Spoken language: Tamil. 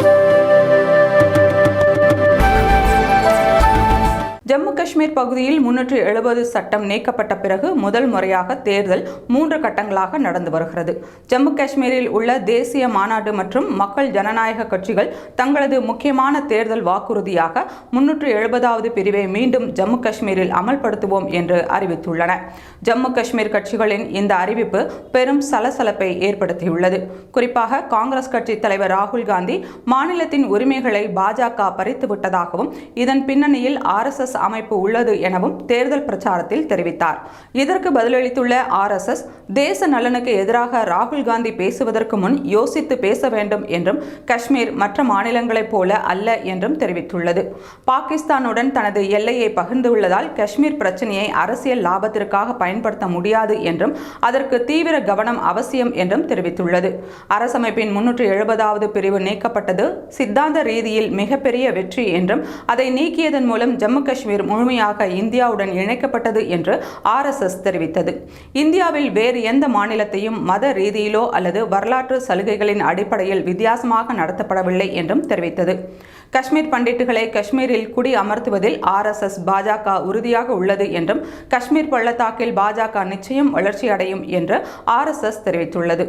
Thank you. ஜம்மு காஷ்மீர் பகுதியில் முன்னூற்றி எழுபது சட்டம் நீக்கப்பட்ட பிறகு முதல் முறையாக தேர்தல் மூன்று கட்டங்களாக நடந்து வருகிறது. ஜம்மு காஷ்மீரில் உள்ள தேசிய மாநாடு மற்றும் மக்கள் ஜனநாயக கட்சிகள் தங்களது முக்கியமான தேர்தல் வாக்குறுதியாக முன்னூற்று எழுபதாவது பிரிவை மீண்டும் ஜம்மு காஷ்மீரில் அமல்படுத்துவோம் என்று அறிவித்துள்ளன. ஜம்மு காஷ்மீர் கட்சிகளின் இந்த அறிவிப்பு பெரும் சலசலப்பை ஏற்படுத்தியுள்ளது. குறிப்பாக காங்கிரஸ் கட்சி தலைவர் ராகுல் காந்தி மாநிலத்தின் உரிமைகளை பாஜக பறித்துவிட்டதாகவும் இதன் பின்னணியில் ஆர்எஸ்எஸ் அமைப்பு உள்ளது எனவும் தேர்தல் பிரச்சாரத்தில் தெரிவித்தார். இதற்கு பதிலளித்துள்ள ஆர்எஸ்எஸ் தேச நலனுக்கு எதிராக ராகுல் காந்தி பேசுவதற்கு முன் யோசித்து பேச வேண்டும் என்றும் காஷ்மீர் மற்ற மாநிலங்களைப் போல அல்ல என்றும் தெரிவித்துள்ளது. பாகிஸ்தானுடன் தனது எல்லையை பகிர்ந்துள்ளதால் காஷ்மீர் பிரச்சனையை அரசியல் லாபத்திற்காக பயன்படுத்த முடியாது என்றும் அதற்கு தீவிர கவனம் அவசியம் என்றும் தெரிவித்துள்ளது. அரசமைப்பின் முன்னூற்று எழுபதாவது பிரிவு நீக்கப்பட்டது சித்தாந்த ரீதியில் மிகப்பெரிய வெற்றி என்றும் அதை நீக்கியதன் மூலம் ஜம்மு காஷ்மீர் காஷ்மீர் முழுமையாக இந்தியாவுடன் இணைக்கப்பட்டது என்று ஆர்எஸ்எஸ் தெரிவித்தது. இந்தியாவில் வேறு எந்த மாநிலத்தையும் மத ரீதியிலோ அல்லது வரலாற்று சலுகைகளின் அடிப்படையில் வித்தியாசமாக நடத்தப்படவில்லை என்றும் தெரிவித்தது. காஷ்மீர் பண்டிட்டுகளை காஷ்மீரில் குடி அமர்த்துவதில் ஆர்எஸ்எஸ் பாஜக உறுதியாக உள்ளது என்றும் காஷ்மீர் பள்ளத்தாக்கில் பாஜக நிச்சயம் வளர்ச்சியடையும் என்று ஆர்எஸ்எஸ் தெரிவித்துள்ளது.